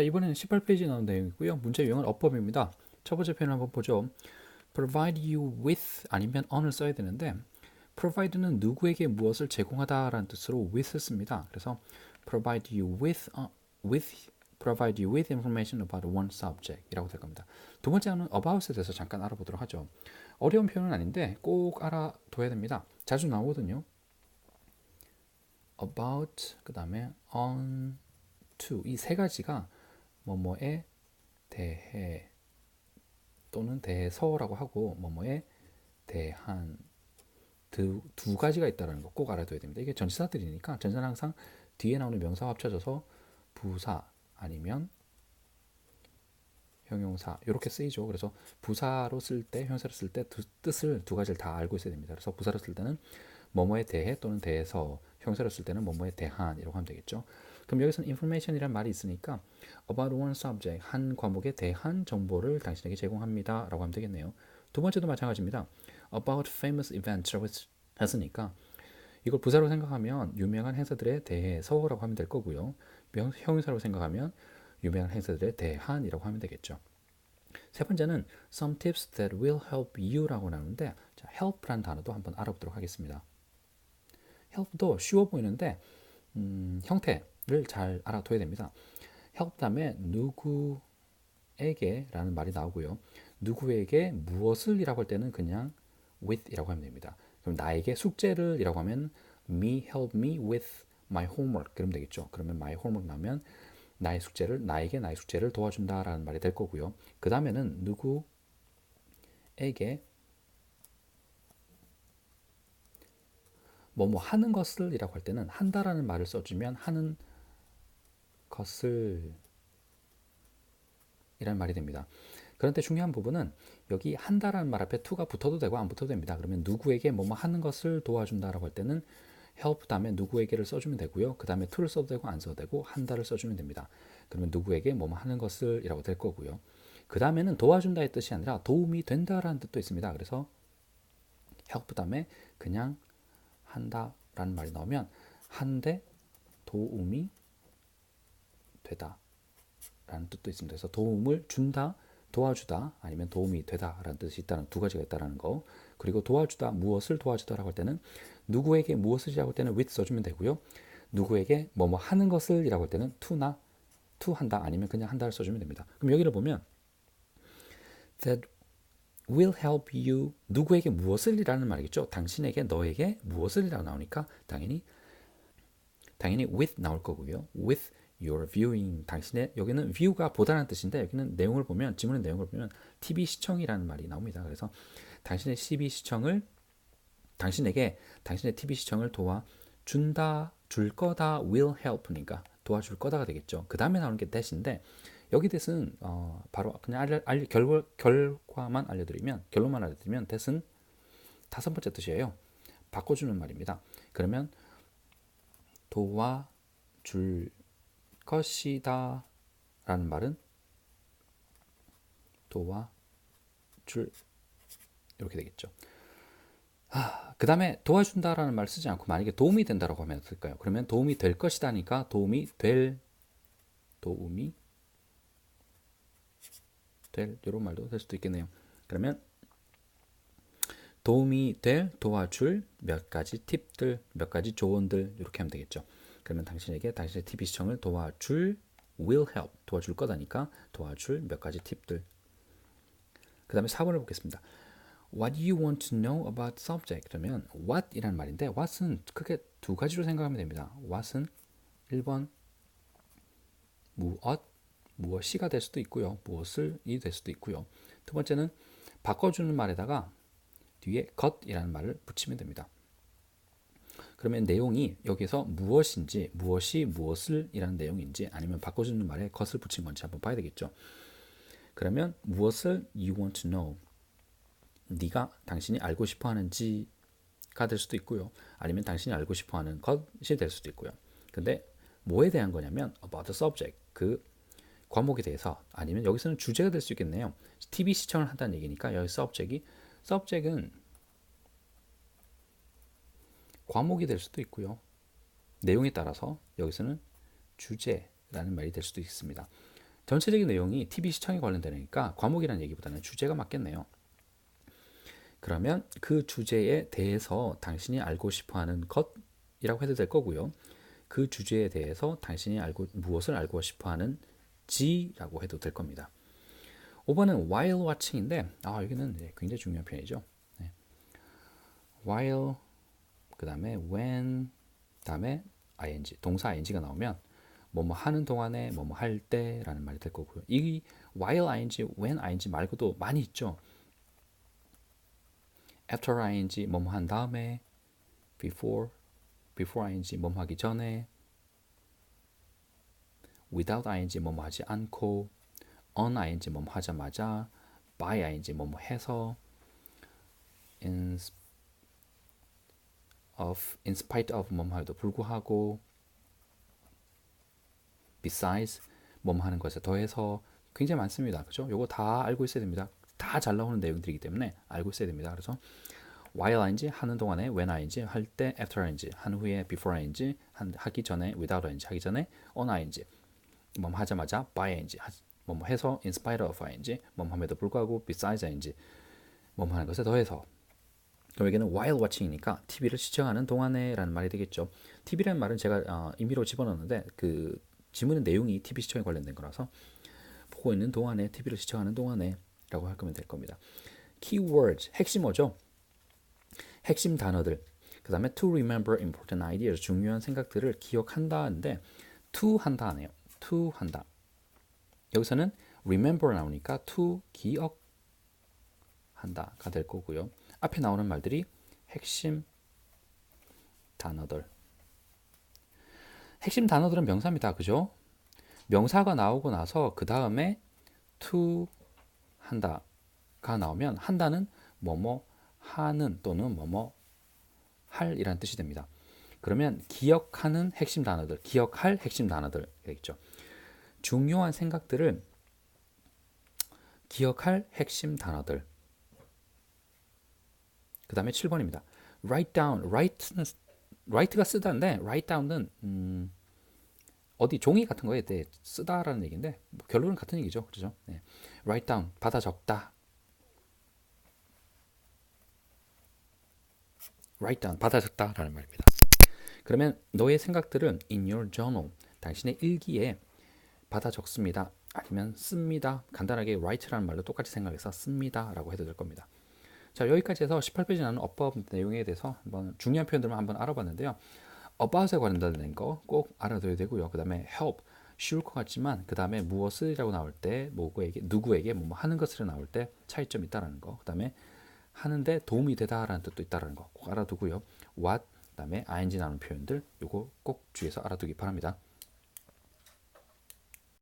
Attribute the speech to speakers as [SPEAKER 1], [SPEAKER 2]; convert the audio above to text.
[SPEAKER 1] 자, 이번에는 18페이지에 나온 내용이고요. 문제 유형은 어법입니다. 첫 번째 표현 한번 보죠. provide you with 아니면 on을 써야 되는데 provide는 누구에게 무엇을 제공하다라는 뜻으로 with을 씁니다. 그래서 provide you with uh, with provide you with information about one subject이라고 될 겁니다. 두 번째는 about에 대해서 잠깐 알아보도록 하죠. 어려운 표현은 아닌데 꼭 알아둬야 됩니다. 자주 나오거든요. about 그다음에 on to 이 세 가지가 뭐뭐에 대해 또는 대해서라고 하고 뭐뭐에 대한 두, 두 가지가 있다는 거 꼭 알아둬야 됩니다. 이게 전치사들이니까 전치사는 항상 뒤에 나오는 명사와 합쳐져서 부사 아니면 형용사 이렇게 쓰이죠. 그래서 부사로 쓸 때, 형용사로 쓸 때 뜻을 두 가지를 다 알고 있어야 됩니다. 그래서 부사로 쓸 때는 뭐뭐에 대해 또는 대해서, 형용사로 쓸 때는 뭐뭐에 대한 이라고 하면 되겠죠. 그럼 여기서는 information이란 말이 있으니까 about one subject 한 과목에 대한 정보를 당신에게 제공합니다라고 하면 되겠네요. 두 번째도 마찬가지입니다. about famous events라고 했으니까 이걸 부사로 생각하면 유명한 행사들에 대해서라고 하면 될 거고요. 형용사로 생각하면 유명한 행사들에 대한이라고 하면 되겠죠. 세 번째는 some tips that will help you라고 나오는데 자, help라는 단어도 한번 알아보도록 하겠습니다. help도 쉬워 보이는데 음, 형태를 잘 알아둬야 됩니다. 다음에 누구에게라는 말이 나오고요. 누구에게 무엇을 이라고 할 때는 그냥 with이라고 하면 됩니다. 그럼 나에게 숙제를 이라고 하면 me help me with my homework 그러면 되겠죠. 그러면 my homework 나오면 나의 숙제를 나에게 나의 숙제를 도와준다라는 말이 될 거고요. 그 다음에는 누구에게 뭐뭐 하는 것을이라고 할 때는 한다라는 말을 써주면 하는 것을 이란 말이 됩니다. 그런데 중요한 부분은 여기 한다라는 말 앞에 to가 붙어도 되고 안 붙어도 됩니다. 그러면 누구에게 뭐뭐 하는 것을 도와준다라고 할 때는 help 다음에 누구에게를 써주면 되고요. 그 다음에 to를 써도 되고 안 써도 되고 한다를 써주면 됩니다. 그러면 누구에게 뭐뭐 하는 것을 이라고 될 거고요. 그 다음에는 도와준다의 뜻이 아니라 도움이 된다라는 뜻도 있습니다. 그래서 help 다음에 그냥 한다라는 말이 나오면 한데 도움이 되다 라는 뜻도 있습니다. 그래서 도움을 준다, 도와주다 아니면 도움이 되다 라는 뜻이 있다는 두 가지가 있다는 거. 그리고 도와주다 무엇을 도와주다라고 할 때는 누구에게 무엇을이라고 할 때는 with 써주면 되고요. 누구에게 뭐뭐 하는 것을이라고 할 때는 to나 to 한다 아니면 그냥 한다를 써주면 됩니다. 그럼 여기를 보면 that will help you 누구에게 무엇을이라는 말이겠죠. 당신에게 너에게 무엇을이라고 나오니까 당연히 당연히 with 나올 거고요. with your viewing 당신의 여기는 view가 보다라는 뜻인데 여기는 내용을 보면 지문의 내용을 보면 TV 시청이라는 말이 나옵니다. 그래서 당신의 TV 시청을 당신에게 당신의 TV 시청을 도와 준다, 줄 거다, will help니까 도와줄 거다가 되겠죠. 그 다음에 나오는 게 that인데 여기 that은 어, 바로 그냥 알려, 알려, 결과, 결과만 알려드리면 결론만 알려드리면 that은 다섯 번째 뜻이에요. 바꿔주는 말입니다. 그러면 도와줄 것이다 라는 말은 도와줄 이렇게 되겠죠. 아, 그 다음에 도와준다라는 말 쓰지 않고 만약에 도움이 된다라고 하면 어떨까요? 그러면 도움이 될 것이다니까 도움이 될 도움이 될 이런 말도 될 수도 있겠네요. 그러면 도움이 될 도와줄 몇 가지 팁들, 몇 가지 조언들 이렇게 하면 되겠죠. 그러면 당신에게 당신의 TV 시청을 도와줄 will help 도와줄 거다니까 도와줄 몇 가지 팁들. 그 다음에 4번을 보겠습니다. What do you want to know about subject? 그러면 what이라는 말인데 what은 크게 두 가지로 생각하면 됩니다. what은 1번 무엇, 무엇이가 될 수도 있고요. 무엇을이 될 수도 있고요. 두 번째는 바꿔주는 말에다가 뒤에 것이라는 말을 붙이면 됩니다. 그러면 내용이 여기서 무엇인지 무엇이 무엇을 이라는 내용인지 아니면 바꿔주는 말에 것을 붙인 건지 한번 봐야 되겠죠. 그러면 무엇을 you want to know 네가 당신이 알고 싶어 하는지가 될 수도 있고요. 아니면 당신이 알고 싶어 하는 것이 될 수도 있고요. 근데 뭐에 대한 거냐면 about the subject 그 과목에 대해서 아니면 여기서는 주제가 될 수 있겠네요. TV 시청을 한다는 얘기니까 여기 subject이 subject은 과목이 될 수도 있고요. 내용에 따라서 여기서는 주제라는 말이 될 수도 있습니다. 전체적인 내용이 TV 시청에 관련되니까 과목이라는 얘기보다는 주제가 맞겠네요. 그러면 그 주제에 대해서 당신이 알고 싶어하는 것이라고 해도 될 거고요. 그 주제에 대해서 당신이 알고 무엇을 알고 싶어하는 지라고 해도 될 겁니다. 5번은 while watching인데 아 여기는 네, 굉장히 중요한 표현이죠. 네. while 그 다음에 when 다음에 ing 동사 ing가 나오면 뭐뭐 하는 동안에 뭐뭐 할 때라는 말이 될 거고요. 이 while ing, when ing 말고도 많이 있죠. after ing 뭐뭐 한 다음에 before before ing 뭐뭐 하기 전에 without ing 뭐뭐 하지 않고 on ing 뭐뭐 하자마자 by ing 뭐뭐 해서 in of in spite of 뭐뭐 해도 불구하고 besides 뭐뭐 하는 것에 더해서 굉장히 많습니다. 그죠? 요거 다 알고 있어야 됩니다. 다 잘 나오는 내용들이기 때문에 알고 있어야 됩니다. 그래서 while ing 하는 동안에 when ing 할때 after ing 한 후에 before ing 한, 하기 전에 without ing 하기 전에 on ing 뭐 하자마자 by ing 뭐 해서 in spite of ing 뭐 함에도 불구하고 besides ing 뭐 하는 것에 더해서 그럼 여기는 while watching이니까 TV를 시청하는 동안에라는 말이 되겠죠. TV라는 말은 제가 어, 임의로 집어넣었는데 그 지문의 내용이 TV 시청에 관련된 거라서 보고 있는 동안에 TV를 시청하는 동안에라고 할 거면 될 겁니다. keywords 핵심어죠. 핵심 단어들. 그 다음에 to remember important ideas 중요한 생각들을 기억한다인데 to 한다 하네요. to 한다. 여기서는 remember 나오니까 to 기억한다가 될 거고요. 앞에 나오는 말들이 핵심 단어들. 핵심 단어들은 명사입니다. 그죠? 명사가 나오고 나서 그 다음에 to 한다가 나오면 한다는 뭐뭐 하는 또는 뭐뭐 할이라는 뜻이 됩니다. 그러면 기억하는 핵심 단어들, 기억할 핵심 단어들 되겠죠. 중요한 생각들을 기억할 핵심 단어들. 그 다음에 7번입니다. write down, write는 write가 쓰다인데 write down은 음, 어디 종이 같은 거에 대해 쓰다라는 얘기인데 뭐 결론은 같은 얘기죠, 그렇죠? 네. write down 받아 적다. write down 받아 적다라는 말입니다. 그러면 너의 생각들은 in your journal 당신의 일기에 받아 적습니다. 아니면 씁니다. 간단하게 write라는 말로 똑같이 생각해서 씁니다라고 해도 될 겁니다. 자 여기까지 해서 18페이지 나는 above 내용에 대해서 한번 중요한 표현들만 한번 알아봤는데요. about에 관련된 거 꼭 알아둬야 되고요. 그 다음에 help 쉬울 것 같지만 그 다음에 무엇을이라고 나올 때 누구에게 누구에게 뭐 하는 것을 나올 때 차이점이 있다라는 거. 그 다음에 하는데 도움이 되다라는 뜻도 있다라는 거 꼭 알아두고요. what 그다음에 ing 나오는 표현들 요거 꼭 주의해서 알아두기 바랍니다.